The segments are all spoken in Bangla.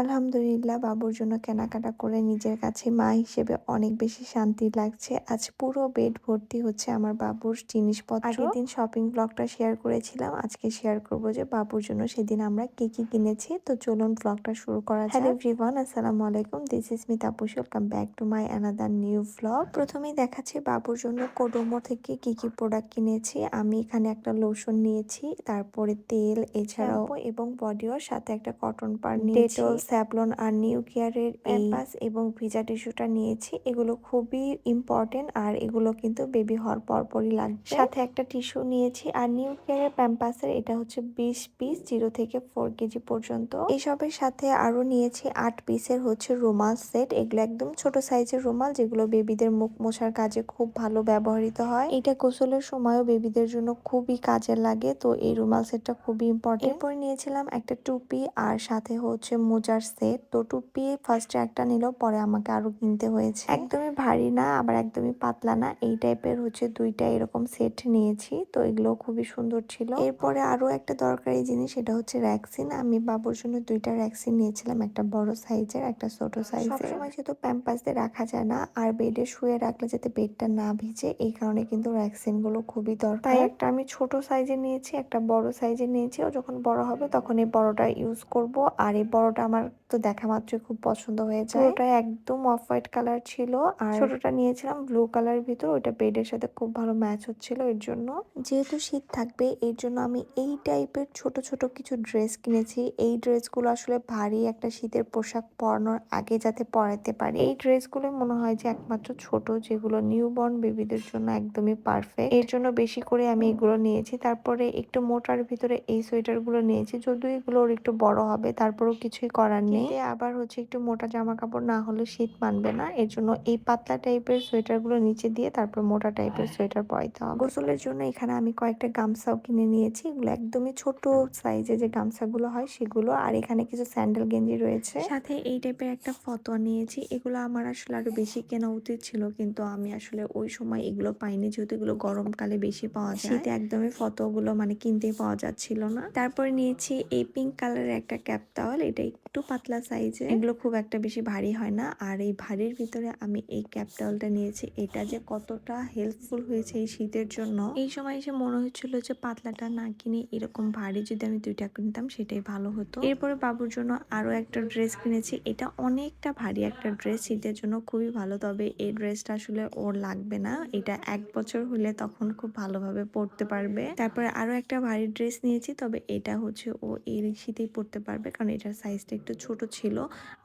আলহামদুলিল্লাহ বাবুর জন্য কেনাকাটা করে নিজের কাছে মা হিসেবে অনেক বেশি শান্তি লাগছে। আজ পুরো বেড ভর্তি হচ্ছে আমার বাবুর জিনিসপত্র। আগের দিন শপিং ব্লগটা শেয়ার করেছিলাম আজকে শেয়ার করব যে বাবুর জন্য সেদিন আমরা কি কি কিনেছি। তো চলুন ব্লগটা শুরু করা যাক। হ্যালো এভরিওয়ান আসসালামু আলাইকুম। This is me Tapus welcome back to my another new blog প্রথমেই দেখাচ্ছি বাবুর জন্য কোডোমো থেকে কি কি প্রোডাক্ট কিনেছি। আমি এখানে একটা লোশন নিয়েছি তারপরে তেল এছাড়াও এবং বডি ওয়াশ সাথে একটা কটন পার নিয়েছি। ডেটল স্যাভলন আর নিউ কেয়ারের প্যাম্পাস এবং ভিজা টিস্যুটা নিয়েছি। এগুলো খুবই ইম্পর্টেন্ট আর এগুলো কিন্তু বেবি হওয়ার পরপরই লাগবে। সাথে একটা টিস্যু নিয়েছি আর নিউ কেয়ারের প্যাম্পাসের এটা হচ্ছে বিশ পিস জিরো থেকে ফোর কেজি পর্যন্ত। এসবের সাথে আরও নিয়েছি আট পিসের হচ্ছে রুমাল সেট এগুলো একদম ছোট সাইজের রুমাল যেগুলো বেবিদের মুখ মোছার কাজে খুব ভালো ব্যবহৃত হয়। এটা গোসলের সময়ও বেবিদের জন্য খুবই কাজে লাগে তো এই রুমাল সেটটা খুবই ইম্পর্টেন্ট এরপর নিয়েছিলাম একটা টুপি আর সাথে হচ্ছে মোজার সেট তো টুপি ফার্স্টে একটা নিল, পরে আমাকে আরও কিনতে হয়েছে। একদমই ভারী না, আবার একদমই পাতলা না, এই টাইপের হচ্ছে দুইটা এরকম সেট নিয়েছি, তো এগুলো খুবই সুন্দর ছিল। এরপরে আরও একটা দরকারি জিনিস, সেটা হচ্ছে র্যাক্সিন আমি বাবুর জন্য দুইটা র্যাক্সিন নিয়েছিলাম, একটা বড় সাইজের একটা ছোট সাইজের সবসময় যেহেতু প্যাম্পাস রাখা যায় না, আর বেডে শুয়ে রাখলে যাতে বেডটা না ভিজে, এই কারণে কিন্তু ভ্যাকসিনগুলো খুবই দরকার। তাই একটা আমি ছোট সাইজের নিয়েছি, একটা বড় সাইজের নিয়েছি, ও যখন বড় হবে তখন এই বড়টা ইউজ করব, আর এই বড়টা আমার তো দেখা মাত্রই খুব পছন্দ হয়ে যায়। ওটা একদম অফ হোয়াইট কালার ছিল। আর ছোটটা নিয়েছিলাম ব্লু কালার ভিতর। ওইটা বেডের সাথে খুব ভালো ম্যাচ হচ্ছিল এর জন্য। যেহেতু শীত থাকবে এর জন্য আমি এই টাইপের ছোট ছোট কিছু ড্রেস কিনেছি। এই ড্রেসগুলো আসলে ভারী একটা শীতের পোশাক পরানোর আগে যাতে পরাতে পারি। এই ড্রেসগুলো মনে হয় যে একমাত্র ছোট যেগুলো নিউ বর্ন বেবিদের জন্য একদমই পারফেক্ট এর জন্য বেশি করে আমি এগুলো নিয়েছি। তারপরে একটু মোটার ভিতরে এই সোয়েটারগুলো নিয়েছি। যদিও এগুলো ওর একটু বড় হবে তারপরেও কিছুই করার নেই। আবার হচ্ছে একটু মোটা জামা কাপড় না হলে শীত মানবে না। এর জন্য এই পাতলা টাইপের সোয়েটারগুলো নিচে দিয়ে তারপর মোটা টাইপের সোয়েটার পরাইতে হবে। গোসলের জন্য এখানে আমি কয়েকটা গামছাও কিনে নিয়েছি। এগুলো একদমই ছোট সাইজে যে গামছাগুলো হয় সেগুলো। আর এখানে কিছু স্যান্ডেল গেঞ্জি রয়েছে। সাথে এই টাইপের একটা ফতোয়া নিয়েছি। এগুলো আমার আসলে আরও বেশি কেনা উচিত ছিল। কিন্তু আমি আসলে ওই সময় এগুলো পাইনি। যেহেতু এগুলো গরমকালে বেশি পাওয়া যায়। শীতে একদমই ফতোগুলো মানে কিনতে পাওয়া যাচ্ছিল না। তারপরে নিয়েছি এই পিঙ্ক কালারের একটা ক্যাপ টাওয়াল এটা একটু পাতলা সাইজে এগুলো খুব একটা বেশি ভারী হয় না। আর এই ভারীর ভিতরে আমি এই ক্যাপ টাওয়ালটা নিয়েছি। এটা যে কতটা হেল্পফুল হয়েছে এই শীতের জন্য। এই সময় এসে মনে হচ্ছিল যে পাতলাটা না কিনে এরকম ভারী যদি আমি দুইটা কিনতাম সেটাই ভালো হতো। এরপরে বাবুর জন্য আরও একটা ড্রেস কিনেছি। এটা অনেকটা ভারী একটা ড্রেস শীতের জন্য খুবই ভালো। তবে এই ড্রেসটা আসলে ওর লাগবে না। এটা এক বছর হলে তখন খুব ভালোভাবে পড়তে পারবে। তারপরে আরও একটা ভারী ড্রেস নিয়েছি। তবে এটা হচ্ছে ও এই শীতেই পড়তে পারবে। কারণ এটার সাইজটা একটু ছোট ছিল।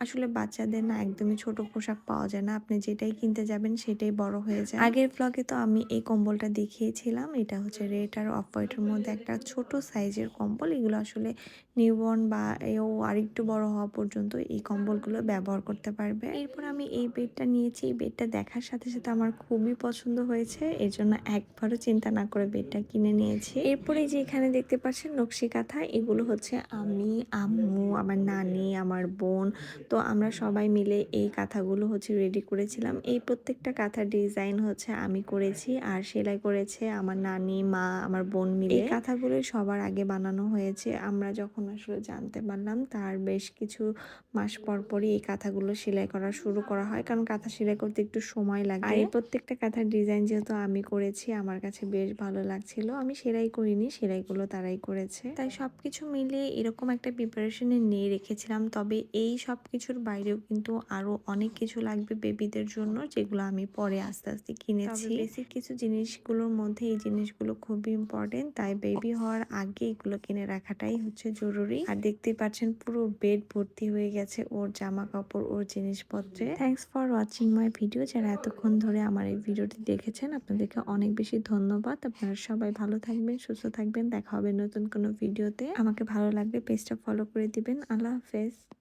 আসলে বাচ্চাদের না একদমই ছোট পোশাক পাওয়া যায় না। আপনি যেটাই কিনতে যাবেন সেটাই বড় হয়ে যায়। আগের ব্লগে তো আমি এই কম্বলটা দেখিয়েছিলাম। এটা হচ্ছে রেড আর অফ হোয়াইটের মধ্যে একটা ছোট সাইজের কম্বল। এগুলো আসলে নিউবর্ন বা এও আরেকটু বড় হওয়া পর্যন্ত এই কম্বলগুলো ব্যবহার করতে পারবে। এরপর আমি এই বেডটা নিয়েছি। এই বেডটা দেখার সাথে সাথে আমার খুবই পছন্দ হয়েছে। এর জন্য একবারও চিন্তা না করে বেডটা কিনে নিয়েছি। এরপরে যে এখানে দেখতে পাচ্ছেন নকশি কাঁথা, এগুলো হচ্ছে আমি, আম্মু, আমার নানি আমার বোন। তো আমরা সবাই মিলে এই কাঁথাগুলো হচ্ছে রেডি করেছিলাম। এই প্রত্যেকটা কাঁথার ডিজাইন হচ্ছে আমি করেছি আর সেলাই করেছে আমার নানি, মা, আমার বোন মিলে। এই কাঁথাগুলো সবার আগে বানানো হয়েছে। আমরা যখন আসলে জানতে পারলাম তার বেশ কিছু মাস পর পরই এই কাঁথাগুলো সেলাই করা শুরু করা হয়। কারণ কাঁথা সেলাই করতে একটু সময় লাগে। আর এই প্রত্যেকটা কাঁথার ডিজাইন যেহেতু আমি করেছি, আমার কাছে বেশ ভালো লাগছিল। আমি সেলাই করিনি, সেলাইগুলো তারাই করেছে। তাই সবকিছু মিলিয়ে এরকম একটা প্রিপারেশনে নিয়ে রেখেছিলাম। তবে এই সব কিছুর বাইরেও কিন্তু আরও অনেক কিছু লাগবে বেবিদের জন্য, যেগুলো আমি পরে আস্তে আস্তে কিনেছি। বেসিক কিছু জিনিসগুলোর মধ্যে এই জিনিসগুলো খুবই ইম্পর্টেন্ট তাই বেবি হওয়ার আগে এগুলো কিনে রাখাটাই হচ্ছে জরুরি। আর দেখতেই পাচ্ছেন পুরো বেড ভর্তি হয়ে গেছে ওর জামা কাপড় ওর জিনিসপত্রে। Thanks for watching my video যারা এতক্ষণ ধরে আমার এই ভিডিওটি দেখেছেন, আপনাদেরকে অনেক বেশি ধন্যবাদ। আপনারা সবাই ভালো থাকবেন, সুস্থ থাকবেন। দেখা হবে নতুন কোনো ভিডিওতে আমাকে ভালো লাগবে পেজটা ফলো করে দিবেন। আল্লাহ হাফেজ। guys.